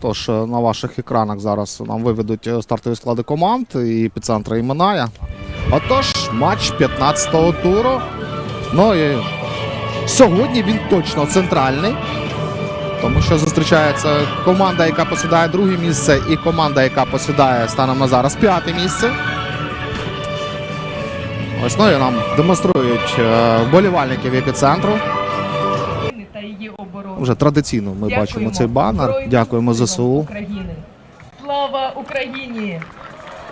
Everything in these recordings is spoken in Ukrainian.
Тож е, на ваших екранах зараз нам виведуть е, стартові склади команд і епіцентра і Минає. Отож, матч 15-го туру. Ну і сьогодні він точно центральний. Тому що зустрічається команда, яка посідає друге місце, і команда, яка посідає станом на зараз п'яте місце. Ось ну і нам демонструють е, вболівальників епіцентру. Вже традиційно ми Дякуємо бачимо цей банер. Дякуємо ЗСУ. України. Слава Україні!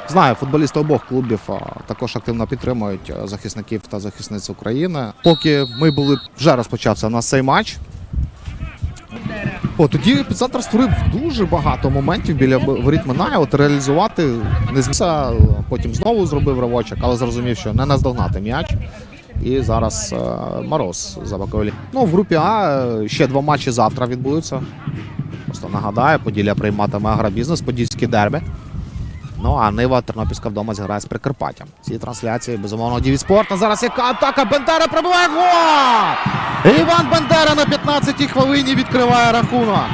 Знаю, футболісти обох клубів також активно підтримують е, захисників та захисниць України. Поки ми були вже розпочався у нас цей матч. О, тоді епіцентр створив дуже багато моментів біля воріт Минає. От реалізувати не змігся, потім знову зробив ривочок, але зрозумів, що не наздогнати м'яч. І зараз е, Мороз за бокові. Ну, в групі А е, ще два матчі завтра відбудуться. Просто нагадаю, Поділля прийматиме агробізнес, подільські дерби. Ну а Нива Тернопільська вдома зіграє з Прикарпаттям. Ці трансляції безумовно Діві спорт. А зараз яка атака Бендера пробиває гол! Іван Бендера на 15-й хвилині відкриває рахунок.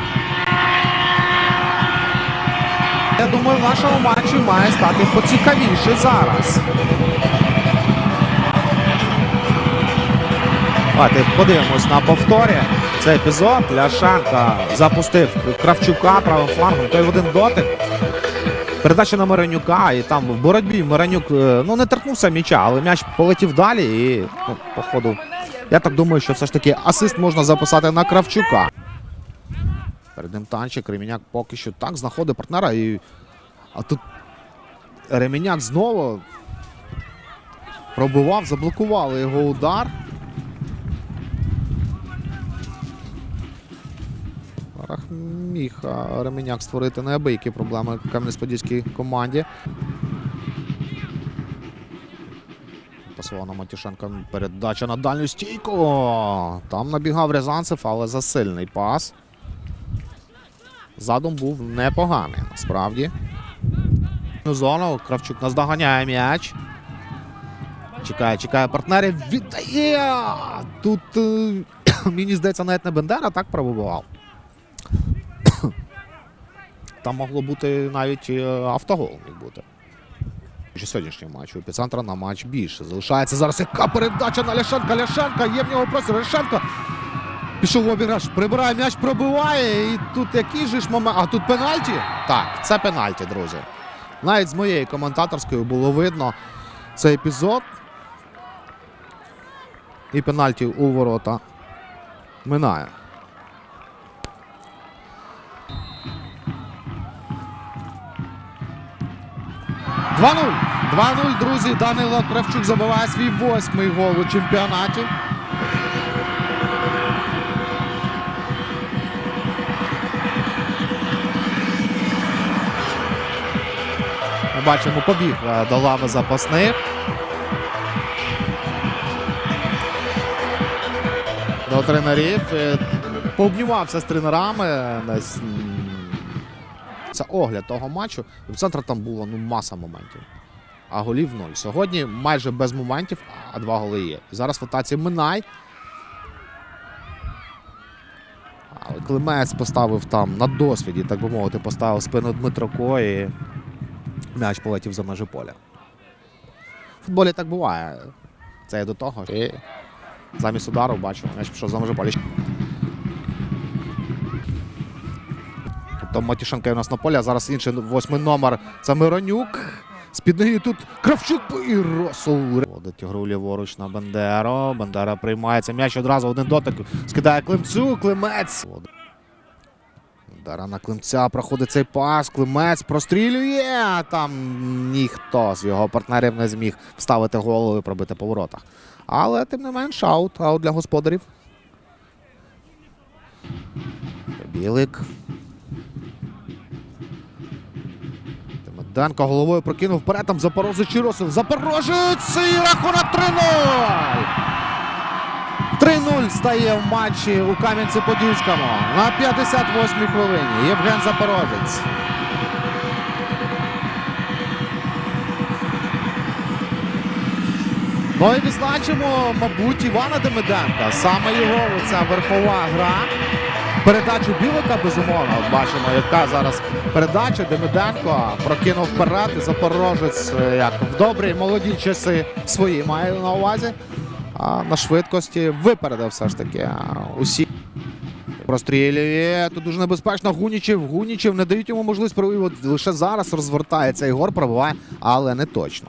Я думаю, в нашому матчі має стати поцікавіше зараз. Давайте подивимось на повторі. Цей епізод Ляшенка запустив Кравчука правим флангом. Той один дотик. Передача на Миронюка, і там в боротьбі Миронюк е, ну не торкнувся м'яча, але м'яч полетів далі. І ну, походу, я так думаю, що все ж таки асист можна записати на Кравчука. Перед ним танчик, Реміняк поки що так знаходить партнера. І... А тут Реміняк знову пробивав, заблокували його удар. Рах міг Ременяк створити неабиякі проблеми Кам'янець-Подільській команді. Пасував на Матюшенка передача на дальню стійку. Там набігав Рязанцев, але за сильний пас. Задум був непоганий, насправді. Зону Кравчук наздоганяє м'яч. Чекає, чекає партнерів. Віддає! Тут е, мені здається, навіть не Бендера так пробував. Там могло бути навіть е, автогол міг бути. Що сьогоднішнього матчу епіцентра на матч більше. Залишається зараз яка передача на Ляшенка. Ляшенка є в нього простір. Ляшенко пішов в обіграш, прибирає м'яч, пробиває. І тут який же ж момент. А тут пенальті? Так, це пенальті, друзі. Навіть з моєї коментаторської було видно цей епізод. І пенальті у ворота минає. Два 0 2-0, друзі. Данило Кравчук забиває свій восьмий гол у чемпіонаті. Ми бачимо, побіг е, до лави запасних. До тренерів. Е, Пообнімався з тренерами. Десь, огляд того матчу. В центрі там було ну, маса моментів. А голів нуль. Сьогодні майже без моментів, а два голи є. Зараз в ротації Минай. Але Климець поставив там на досвіді, так би мовити, поставив спину Дмитроко і м'яч полетів за межі поля. В футболі так буває. Це я до того. І замість удару бачу, м'яч пішов за межі поля. Тобто Матюшенка у нас на полі, а зараз інший восьмий номер. Це Миронюк. З-під ноги тут Кравчук і Росул. Водить гру ліворуч на Бендеро. Бендера приймається. М'яч одразу один дотик. Скидає Климцю. Климець. Бендера на Климця проходить цей пас. Климець прострілює. Там ніхто з його партнерів не зміг вставити голову і пробити по воротах. Але тим не менш аут. Аут для господарів. Білик. Тимоденко головою прокинув вперед, там Запорожець Чиросов. Запорожець і рахунок 3-0. 3-0 стає в матчі у Кам'янці-Подільському на 58-й хвилині. Євген Запорожець. Ну і відзначимо, мабуть, Івана Демиденка. Саме його ця верхова гра передачу Білика, безумовно. Бачимо, яка зараз передача. Демиденко прокинув вперед і Запорожець, е, як в добрі молоді часи свої має на увазі. А на швидкості випередив все ж таки усі. Прострілює. Тут дуже небезпечно. Гунічев, Гунічев не дають йому можливість. От Лише зараз розвертається Ігор, пробиває, але не точно.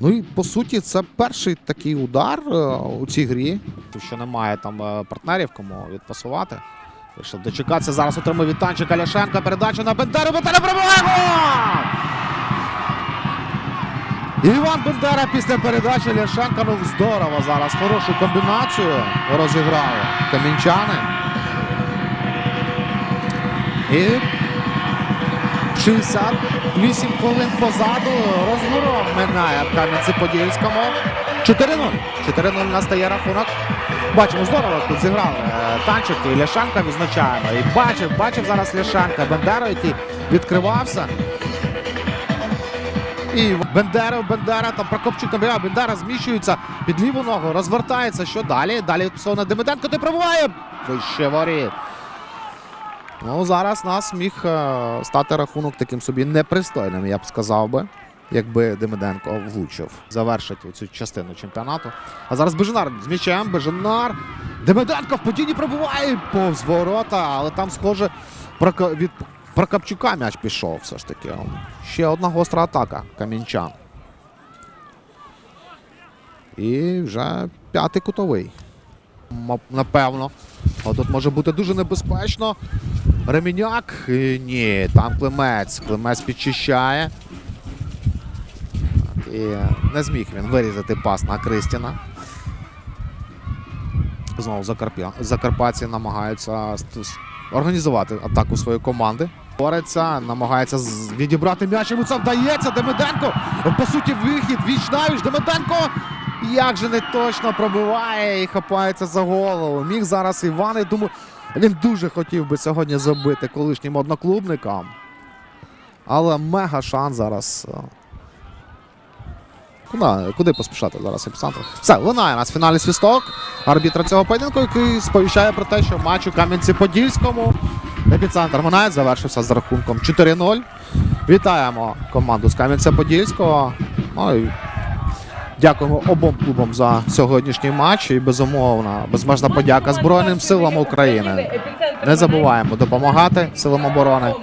Ну і по суті, це перший такий удар е, у цій грі. Що немає там е, партнерів, кому відпасувати. Вирішив дочекатися. Зараз отримує від Танчика Ляшенка. Передача на Бендеру. Бендера пробиває! Іван Бендера після передачі Ляшенка. Ну здорово зараз. Хорошу комбінацію розіграли камінчани. І 68 хвилин позаду розгором минає в Кам'янці-Подільському. 4-0. 4-0 настає рахунок. Бачимо, здорово тут зіграли е, Танчик і Ляшенка відзначаємо. І бачив, бачив зараз Ляшенка Бендеру, який відкривався. І Бендера, Бендера, там Прокопчук набирає, Бендера зміщується під ліву ногу, розвертається. Що далі? Далі Псона Демиденко ти пробуває. Вище воріт. Ну, зараз нас міг е, стати рахунок таким собі непристойним, я б сказав би, якби Демиденко влучив. Завершить цю частину чемпіонату. А зараз Бежанар з м'ячем, Бежанар. Демиденко в падінні пробуває повз ворота, але там, схоже, від Прокопчука м'яч пішов все ж таки. Ще одна гостра атака камінчан. І вже п'ятий кутовий. Напевно. А тут може бути дуже небезпечно. Реміняк. Е, Ні, там Климець. Климець підчищає. І не зміг він вирізати пас на Кристіна. Знову. Закарпатці намагаються організувати атаку своєї команди. Бореться, намагається відібрати м'яч. Йому це вдається. Демиденко. По суті, вихід. Віч навіч. Демиденко. Як же не точно пробиває і хапається за голову. Міг зараз Іван. Я думаю, він дуже хотів би сьогодні забити колишнім одноклубникам. Але мега шанс зараз. Куди, куди поспішати зараз епіцентр? Все, лунає нас фінальний свісток арбітра цього поєдинку, який сповіщає про те, що матч у Кам'янці-Подільському. Епіцентр Минає завершився з рахунком 4-0. Вітаємо команду з Кам'янця-Подільського. Ну, і дякуємо обом клубам за сьогоднішній матч. І безумовно, безмежна подяка Збройним силам України. Не забуваємо допомагати силам оборони.